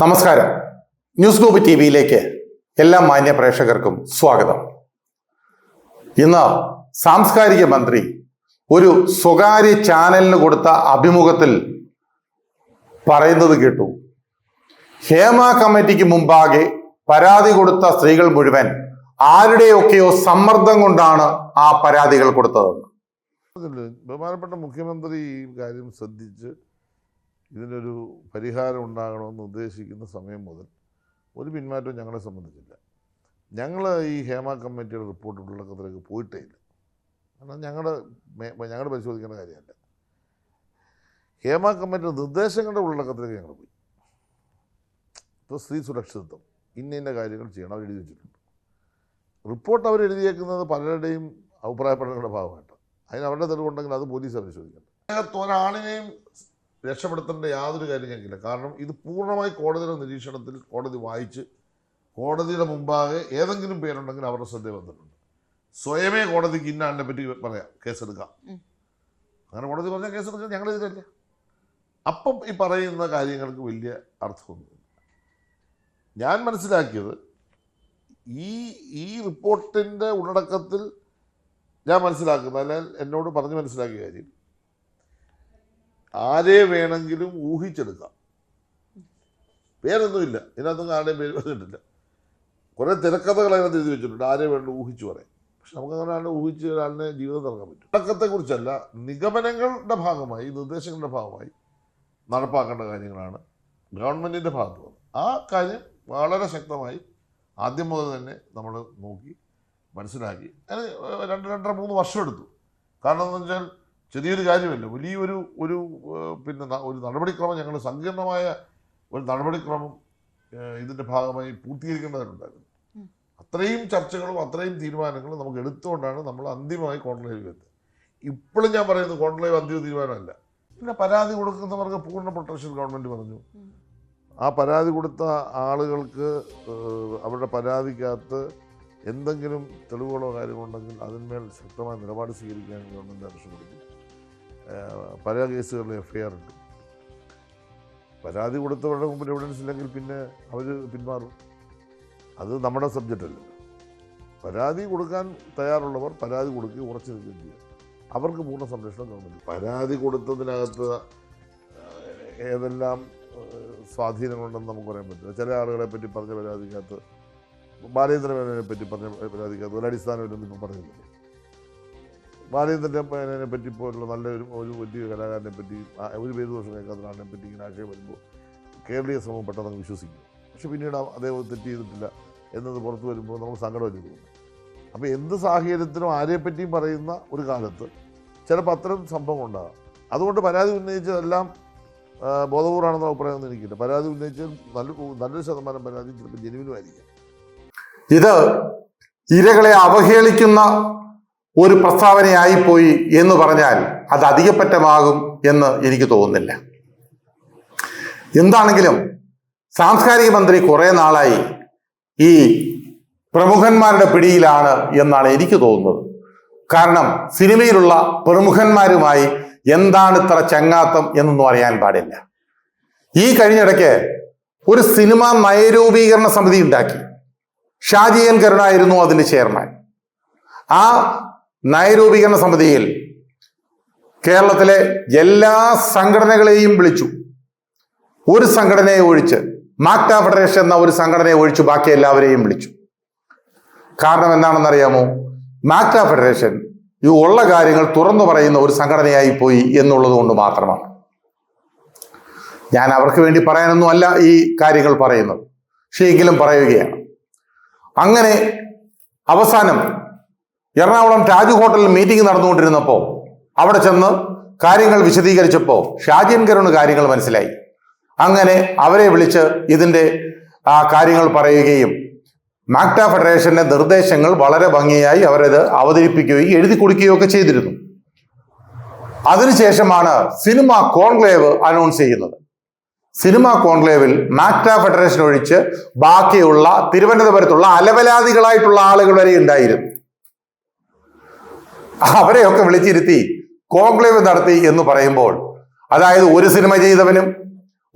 നമസ്കാരം. News group T വിയിലേക്ക് എല്ലാ മാന്യ പ്രേക്ഷകർക്കും സ്വാഗതം. ഇന്ന് സാംസ്കാരിക മന്ത്രി ഒരു സ്വകാര്യ ചാനലിന് കൊടുത്ത അഭിമുഖത്തിൽ പറയുന്നത് കേട്ടു. ഹേമ കമ്മിറ്റിക്ക് മുമ്പാകെ പരാതി കൊടുത്ത സ്ത്രീകൾ മുഴുവൻ ആരുടെയൊക്കെയോ സമ്മർദ്ദം കൊണ്ടാണ് ആ പരാതികൾ കൊടുത്തതെന്ന്. ബഹുമാനപ്പെട്ട മുഖ്യമന്ത്രി ഈ കാര്യം ശ്രദ്ധിച്ച് ഇതിനൊരു പരിഹാരം ഉണ്ടാകണമെന്ന് ഉദ്ദേശിക്കുന്ന സമയം മുതൽ ഒരു പിന്മാറ്റവും ഞങ്ങളെ സംബന്ധിച്ചില്ല. ഞങ്ങൾ ഈ ഹേമ കമ്മിറ്റിയുടെ റിപ്പോർട്ട് ഉള്ളടക്കത്തിലേക്ക് പോയിട്ടേ ഇല്ല. കാരണം ഞങ്ങളുടെ ഞങ്ങൾ പരിശോധിക്കേണ്ട കാര്യമല്ല. ഹേമ കമ്മിറ്റിയുടെ നിർദ്ദേശങ്ങളുടെ ഉള്ളടക്കത്തിലേക്ക് ഞങ്ങൾ പോയി. ഇപ്പോൾ സ്ത്രീ സുരക്ഷിതത്വം ഇന്ന ഇന്ന കാര്യങ്ങൾ ചെയ്യണം അവർ എഴുതി വെച്ചിട്ടുണ്ട്. റിപ്പോർട്ട് അവർ എഴുതിയേക്കുന്നത് പലരുടെയും അഭിപ്രായപ്പെടലുകളുടെ ഭാഗമായിട്ട് അതിന് അവരുടെ തെളിവുണ്ടെങ്കിൽ അത് പോലീസ് പരിശോധിക്കണം ഒരാളിനെയും രക്ഷപ്പെടുത്തേണ്ട യാതൊരു കാര്യം ഞങ്ങൾക്കില്ല. കാരണം ഇത് പൂർണമായി കോടതിയുടെ നിരീക്ഷണത്തിൽ കോടതി വായിച്ച് കോടതിയുടെ മുമ്പാകെ ഏതെങ്കിലും പേരുണ്ടെങ്കിൽ അവരുടെ ശ്രദ്ധ വന്നിട്ടുണ്ട്. സ്വയമേ കോടതിക്ക് ഇന്ന ആളിനെ പറ്റി പറയാം കേസെടുക്കാം. അങ്ങനെ കോടതി പറഞ്ഞാൽ കേസെടുക്കാൻ ഞങ്ങളെതിരല്ല അപ്പം ഈ പറയുന്ന കാര്യങ്ങൾക്ക് വലിയ അർത്ഥമൊന്നുമില്ല. ഞാൻ മനസ്സിലാക്കിയത് ഈ ഈ റിപ്പോർട്ടിന്റെ ഉള്ളടക്കത്തിൽ ഞാൻ മനസ്സിലാക്കുന്നത് അല്ലെങ്കിൽ എന്നോട് പറഞ്ഞ് മനസ്സിലാക്കിയ കാര്യം ആരെ വേണമെങ്കിലും ഊഹിച്ചെടുക്കാം. പേരൊന്നുമില്ല ഇതിനകത്തൊന്നും ആരുടെയും പേര് പറഞ്ഞിട്ടില്ല കുറേ തിരക്കഥകൾ അതിനകത്ത് എഴുതി വെച്ചിട്ടുണ്ട്. ആരെ വേണ്ട ഊഹിച്ചു പറയാം. പക്ഷെ നമുക്ക് അങ്ങനെ ആളെ ഊഹിച്ച് ഒരാളിനെ ജീവിതം തുടങ്ങാൻ പറ്റും. തുടക്കത്തെക്കുറിച്ചല്ല നിഗമനങ്ങളുടെ ഭാഗമായി നിർദ്ദേശങ്ങളുടെ ഭാഗമായി നടപ്പാക്കേണ്ട കാര്യങ്ങളാണ് ഗവൺമെന്റിന്റെ ഭാഗത്ത് വന്നത്. ആ കാര്യം വളരെ ശക്തമായി ആദ്യം മുതൽ തന്നെ നമ്മൾ നോക്കി മനസ്സിലാക്കി. രണ്ട് രണ്ടര മൂന്ന് വർഷം എടുത്തു. കാരണം എന്താണെന്ന് വെച്ചാൽ ചെറിയൊരു കാര്യമല്ല. വലിയൊരു ഒരു പിന്നെ ഒരു നടപടിക്രമം ഞങ്ങൾ സങ്കീർണമായ ഒരു നടപടിക്രമം ഇതിന്റെ ഭാഗമായി പൂർത്തീകരിക്കേണ്ടതായിട്ടുണ്ടായിരുന്നു. അത്രയും ചർച്ചകളും അത്രയും തീരുമാനങ്ങളും നമുക്ക് എടുത്തുകൊണ്ടാണ് നമ്മൾ അന്തിമമായി കോൺക്ലേവ് എത്തുന്നത് ഇപ്പോഴും ഞാൻ പറയുന്നത് കോൺക്ലേവ് അന്തിമ തീരുമാനമല്ല. പിന്നെ പരാതി കൊടുക്കുന്നവർക്ക് പൂർണ പ്രൊട്ടക്ഷൻ ഗവൺമെന്റ് പറഞ്ഞു. ആ പരാതി കൊടുത്ത ആളുകൾക്ക് അവരുടെ പരാതിക്കകത്ത് എന്തെങ്കിലും തെളിവുകളോ കാര്യങ്ങളോ ഉണ്ടെങ്കിൽ അതിന്മേൽ ശക്തമായ നിലപാട് സ്വീകരിക്കാൻ ഗവൺമെന്റ് ആവശ്യം കൊടുക്കും. ഏഹ്, പല കേസുകളിലും എഫ് ഐ ആർ ഉണ്ട്. പരാതി കൊടുത്തവരുടെ മുമ്പിൽ എവിഡൻസ് ഇല്ലെങ്കിൽ പിന്നെ അവർ പിന്മാറും. അത് നമ്മുടെ സബ്ജക്റ്റ് അല്ല. പരാതി കൊടുക്കാൻ തയ്യാറുള്ളവർ പരാതി കൊടുക്കുകയും ഉറച്ചു നിൽക്കുകയും ചെയ്യും. അവർക്ക് പൂർണ സംരക്ഷണം ഗവൺമെന്റ് പരാതി കൊടുത്തതിനകത്ത് ഏതെല്ലാം സ്വാധീനങ്ങളുണ്ടെന്ന് നമുക്ക് പറയാൻ പറ്റില്ല. ചില ആളുകളെ പറ്റി പറഞ്ഞ പരാതിക്കകത്ത് ബാലേന്ദ്രമേനോനെ പറ്റി പറഞ്ഞ പരാതിക്കകത്ത് ഒരു അടിസ്ഥാനമില്ലെന്ന് ഇപ്പം പറയുന്നില്ല ബാലേന്ദ്രന്റെ മേനോനെ പറ്റി പോലുള്ള നല്ലൊരു ഒരു വലിയ കലാകാരനെ പറ്റി ഒരു പേര് ദോഷം കേൾക്കാത്ത ആളിനെ പറ്റി ഇങ്ങനെ ആശയം വരുമ്പോൾ കേരളീയ സമൂഹം പെട്ടെന്ന് വിശ്വസിക്കും. പക്ഷെ പിന്നീട് അദ്ദേഹം തെറ്റ് ചെയ്തിട്ടില്ല എന്നത് പുറത്തു വരുമ്പോൾ നമുക്ക് സങ്കടമല്ലേ തോന്നും അപ്പോൾ എന്ത് സാഹചര്യത്തിനും ആരെപ്പറ്റിയും പറയുന്ന ഒരു കാലത്ത് ചിലപ്പോൾ അത്തരം സംഭവം ഉണ്ടാകാം. അതുകൊണ്ട് പരാതി ഉന്നയിച്ചതെല്ലാം ആ, അഭിപ്രായം അഭിപ്രായമൊന്നും എനിക്കില്ല. പരാതി ഉന്നയിച്ച് നല്ല നല്ലൊരു ശതമാനം പരാതി ചിലപ്പോൾ ജനുവിനുമായിരിക്കും. ഇത് ഇരകളെ അവഹേളിക്കുന്ന ഒരു പ്രസ്താവനയായി പോയി എന്ന് പറഞ്ഞാൽ അത് അധികപ്പറ്റമാകും എന്ന് എനിക്ക് തോന്നുന്നില്ല. എന്താണെങ്കിലും സാംസ്കാരിക മന്ത്രി കുറെ നാളായി ഈ പ്രമുഖന്മാരുടെ പിടിയിലാണ് എന്നാണ് എനിക്ക് തോന്നുന്നത്. കാരണം സിനിമയിലുള്ള പ്രമുഖന്മാരുമായി എന്താണ് ഇത്ര ചങ്ങാത്തം എന്നൊന്നും അറിയാൻ പാടില്ല. ഈ കഴിഞ്ഞിടയ്ക്ക് ഒരു സിനിമ നയരൂപീകരണ സമിതി ഉണ്ടാക്കി. ഷാജി എൻ കരുണായിരുന്നു അതിന്റെ ചെയർമാൻ. ആ നയരൂപീകരണ സമിതിയിൽ കേരളത്തിലെ എല്ലാ സംഘടനകളെയും വിളിച്ചു. ഒരു സംഘടനയെ ഒഴിച്ച് മാക്ട ഫെഡറേഷൻ എന്ന ഒരു സംഘടനയെ ഒഴിച്ചു ബാക്കി എല്ലാവരെയും വിളിച്ചു. കാരണം എന്താണെന്നറിയാമോ? മാക്ട ഫെഡറേഷൻ ഈ ഉള്ള കാര്യങ്ങൾ തുറന്നു പറയുന്ന ഒരു സംഘടനയായി പോയി എന്നുള്ളത് കൊണ്ട് മാത്രമാണ്. ഞാൻ അവർക്ക് വേണ്ടി പറയാനൊന്നും അല്ല ഈ കാര്യങ്ങൾ പറയുന്നത്. പക്ഷേ എങ്കിലും പറയുകയാണ്. അങ്ങനെ അവസാനം എറണാകുളം താജ് ഹോട്ടലിൽ മീറ്റിംഗ് നടന്നുകൊണ്ടിരുന്നപ്പോൾ അവിടെ ചെന്ന് കാര്യങ്ങൾ വിശദീകരിച്ചപ്പോൾ ഷാജിൻ കരുണ് കാര്യങ്ങൾ മനസ്സിലായി. അങ്ങനെ അവരെ വിളിച്ച് ഇതിന്റെ ആ കാര്യങ്ങൾ പറയുകയും മാക്ട ഫെഡറേഷന്റെ നിർദ്ദേശങ്ങൾ വളരെ ഭംഗിയായി അവരത് അവതരിപ്പിക്കുകയും എഴുതി കൊടുക്കുകയും ഒക്കെ ചെയ്തിരുന്നു. അതിനുശേഷമാണ് സിനിമ കോൺക്ലേവ് അനൗൺസ് ചെയ്യുന്നത്. സിനിമ കോൺക്ലേവിൽ മാക്ട ഫെഡറേഷൻ ഒഴിച്ച് ബാക്കിയുള്ള തിരുവനന്തപുരത്തുള്ള അലവലാദികളായിട്ടുള്ള ആളുകൾ വരെ ഉണ്ടായിരുന്നു. അവരെയൊക്കെ വിളിച്ചിരുത്തി കോൺക്ലേവ് നടത്തി എന്ന് പറയുമ്പോൾ അതായത് ഒരു സിനിമ ചെയ്തവനും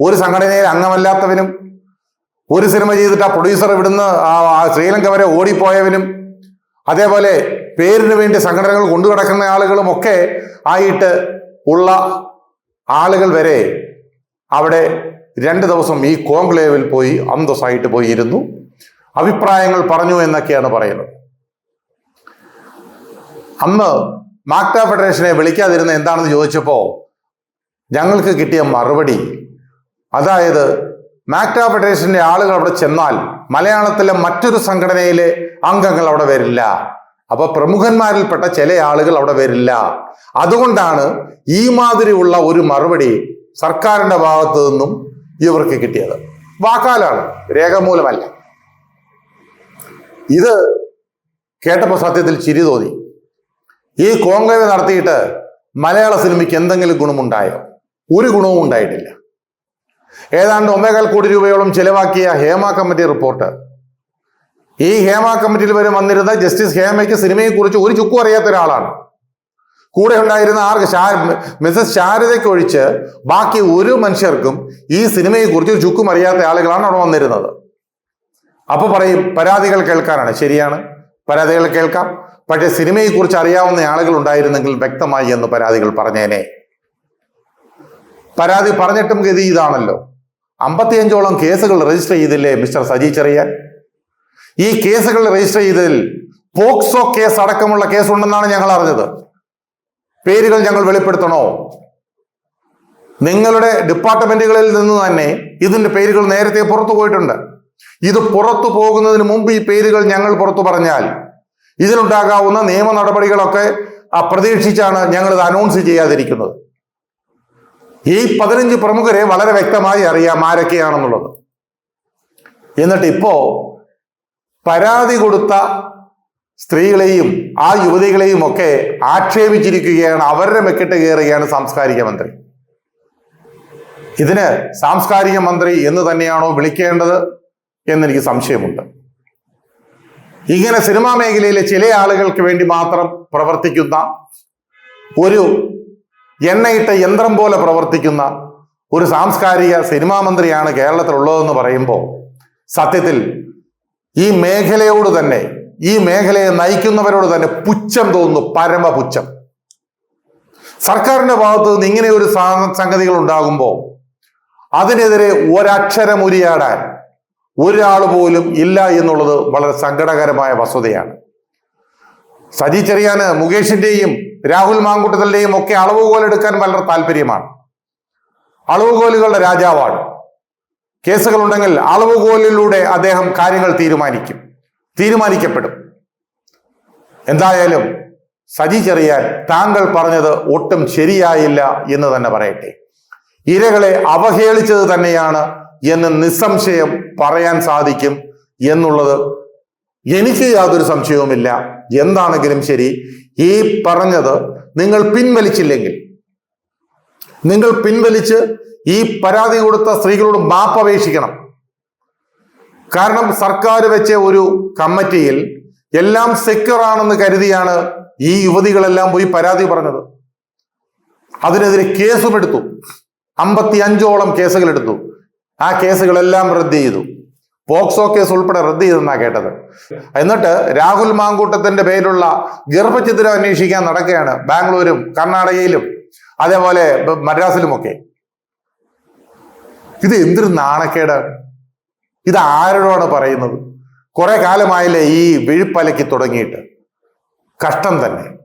ഒരു സംഘടനയിൽ അംഗമല്ലാത്തവനും ഒരു സിനിമ ചെയ്തിട്ട് ആ പ്രൊഡ്യൂസർ ഇവിടുന്ന് ശ്രീലങ്ക വരെ ഓടിപ്പോയവനും അതേപോലെ പേരിന് വേണ്ടി സംഘടനകൾ കൊണ്ടു കിടക്കുന്ന ആളുകളും ഒക്കെ ആയിട്ട് ഉള്ള ആളുകൾ വരെ അവിടെ രണ്ട് ദിവസം ഈ കോൺക്ലേവിൽ പോയി അന്തസ്സായിട്ട് പോയിരുന്നു. അഭിപ്രായങ്ങൾ പറഞ്ഞു എന്നൊക്കെയാണ് പറയുന്നത്. അന്ന് മാക്ട ഫെഡറേഷനെ വിളിക്കാതിരുന്ന എന്താണെന്ന് ചോദിച്ചപ്പോൾ ഞങ്ങൾക്ക് കിട്ടിയ മറുപടി. അതായത് മാക്ട ഫെഡറേഷന്റെ ആളുകൾ അവിടെ ചെന്നാൽ മലയാളത്തിലെ മറ്റൊരു സംഘടനയിലെ അംഗങ്ങൾ അവിടെ വരില്ല. അപ്പൊ പ്രമുഖന്മാരിൽപ്പെട്ട ചില ആളുകൾ അവിടെ വരില്ല. അതുകൊണ്ടാണ് ഈ മാതിരിയുള്ള ഒരു മറുപടി സർക്കാരിന്റെ ഭാഗത്തു നിന്നും ഇവർക്ക് കിട്ടിയത്. വാക്കാലാണ് രേഖമൂലമല്ല. ഇത് കേട്ടപ്പോൾ സത്യത്തിൽ ചിരി തോന്നി. ഈ കോൺക്ലേവ് നടത്തിയിട്ട് മലയാള സിനിമയ്ക്ക് എന്തെങ്കിലും ഗുണമുണ്ടായോ? ഒരു ഗുണവും ഉണ്ടായിട്ടില്ല. ഏതാണ്ട് ഒന്നേകാൽ കോടി രൂപയോളം ചെലവാക്കിയ ഹേമ കമ്മിറ്റി റിപ്പോർട്ട്. ഈ ഹേമ കമ്മിറ്റിയിൽ വരെ വന്നിരുന്ന ജസ്റ്റിസ് ഹേമയ്ക്ക് സിനിമയെ കുറിച്ച് ഒരു ചുക്കും അറിയാത്ത ഒരാളാണ്. കൂടെ ഉണ്ടായിരുന്ന ആർക്ക് ശാ മിസസ് ശാരദയ്ക്ക് ബാക്കി ഒരു മനുഷ്യർക്കും ഈ സിനിമയെ കുറിച്ച് ഒരു ചുക്കും അറിയാത്ത ആളുകളാണ് അവിടെ വന്നിരുന്നത്. അപ്പൊ പറയും പരാതികൾ കേൾക്കാനാണ്. ശരിയാണ്. പരാതികൾ കേൾക്കാം. പക്ഷേ സിനിമയെക്കുറിച്ച് അറിയാവുന്ന ആളുകൾ ഉണ്ടായിരുന്നെങ്കിൽ വ്യക്തമായി എന്ന് പരാതികൾ പറഞ്ഞേനെ. പരാതി പറഞ്ഞിട്ടും ഗതി ഇതാണല്ലോ. അമ്പത്തിയഞ്ചോളം കേസുകൾ രജിസ്റ്റർ ചെയ്തില്ലേ മിസ്റ്റർ സജി ചെറിയാൻ? ഈ കേസുകൾ രജിസ്റ്റർ ചെയ്തതിൽ പോക്സോ കേസ് അടക്കമുള്ള കേസുണ്ടെന്നാണ് ഞങ്ങൾ അറിഞ്ഞത്. പേരുകൾ ഞങ്ങൾ വെളിപ്പെടുത്തണോ? നിങ്ങളുടെ ഡിപ്പാർട്ട്മെന്റുകളിൽ നിന്ന് തന്നെ ഇതിന്റെ പേരുകൾ നേരത്തെ പുറത്തു പോയിട്ടുണ്ട്. ഇത് പുറത്തു പോകുന്നതിന് മുമ്പ് ഈ പേരുകൾ ഞങ്ങൾ പുറത്തു പറഞ്ഞാൽ ഇതിലുണ്ടാകാവുന്ന നിയമ നടപടികളൊക്കെ അപ്രതീക്ഷിച്ചാണ് പ്രതീക്ഷിച്ചാണ് ഞങ്ങൾ ഇത് അനൗൺസ് ചെയ്യാതിരിക്കുന്നത്. ഈ പതിനഞ്ച് പ്രമുഖരെ വളരെ വ്യക്തമായി അറിയാം ആരൊക്കെയാണെന്നുള്ളത്. എന്നിട്ട് ഇപ്പോ പരാതി കൊടുത്ത സ്ത്രീകളെയും ആ യുവതികളെയും ഒക്കെ ആക്ഷേപിച്ചിരിക്കുകയാണ് അവരുടെ മെക്കിട്ട് കയറുകയാണ് സാംസ്കാരിക മന്ത്രി. ഇതിന് സാംസ്കാരിക മന്ത്രി എന്ന് തന്നെയാണോ വിളിക്കേണ്ടത് എന്നെനിക്ക് സംശയമുണ്ട്. ഇങ്ങനെ സിനിമാ മേഖലയിലെ ചില ആളുകൾക്ക് വേണ്ടി മാത്രം പ്രവർത്തിക്കുന്ന ഒരു എണ്ണയിട്ട യന്ത്രം പോലെ പ്രവർത്തിക്കുന്ന ഒരു സാംസ്കാരിക സിനിമാ മന്ത്രിയാണ് കേരളത്തിലുള്ളതെന്ന് പറയുമ്പോൾ സത്യത്തിൽ ഈ മേഖലയോട് തന്നെ ഈ മേഖലയെ നയിക്കുന്നവരോട് തന്നെ പുച്ഛം തോന്നുന്നു പരമപുച്ഛം. സർക്കാരിന്റെ ഭാഗത്ത് നിന്ന് ഇങ്ങനെ ഒരു സംഗതികൾ ഉണ്ടാകുമ്പോൾ അതിനെതിരെ ഒരക്ഷരം ഉരിയാടാൻ ഒരാൾ പോലും ഇല്ല എന്നുള്ളത് വളരെ സങ്കടകരമായ വസ്തുതയാണ്. സജി ചെറിയാന് മുകേഷിന്റെയും രാഹുൽ മാങ്കുട്ടത്തിന്റെയും ഒക്കെ അളവുകോൽ എടുക്കാൻ വളരെ താല്പര്യമാണ്. അളവുകോലുകളുടെ രാജാവാണ്. കേസുകൾ ഉണ്ടെങ്കിൽ അളവുകോലിലൂടെ അദ്ദേഹം കാര്യങ്ങൾ തീരുമാനിക്കും തീരുമാനിക്കപ്പെടും. എന്തായാലും സജി ചെറിയാൻ താങ്കൾ പറഞ്ഞത് ഒട്ടും ശരിയായില്ല എന്ന് തന്നെ പറയട്ടെ. ഇരകളെ അവഹേളിച്ചത് തന്നെയാണ് എന്ന് നിസ്സംശയം പറയാൻ സാധിക്കും എന്നുള്ളത് എനിക്ക് യാതൊരു സംശയവുമില്ല. എന്താണെങ്കിലും ശരി ഈ പറഞ്ഞത് നിങ്ങൾ പിൻവലിച്ചില്ലെങ്കിൽ നിങ്ങൾ പിൻവലിച്ച് ഈ പരാതി കൊടുത്ത സ്ത്രീകളോട് മാപ്പപേക്ഷിക്കണം കാരണം സർക്കാർ വെച്ച ഒരു കമ്മിറ്റിയിൽ എല്ലാം സെക്യൂർ ആണെന്ന് കരുതിയാണ് ഈ യുവതികളെല്ലാം പോയി പരാതി പറഞ്ഞത്. അതിനെതിരെ കേസും എടുത്തു. അമ്പത്തി അഞ്ചോളം കേസുകൾ എടുത്തു. ആ കേസുകളെല്ലാം റദ്ദ് ചെയ്തു. പോക്സോ കേസ് ഉൾപ്പെടെ റദ്ദ് ചെയ്തെന്നാ കേട്ടത്. എന്നിട്ട് രാഹുൽ മാങ്കൂട്ടത്തിന്റെ പേരിലുള്ള ഗർഭചിത്രം അന്വേഷിക്കാൻ നടക്കുകയാണ് ബാംഗ്ലൂരും കർണാടകയിലും അതേപോലെ മദ്രാസിലുമൊക്കെ. ഇത് എന്തൊരു നാണക്കേട്? ഇത് ആരോടാണ് പറയുന്നത്? കുറെ കാലമായില്ലേ ഈ വിഴുപ്പലക്കി തുടങ്ങിയിട്ട്. കഷ്ടം തന്നെ.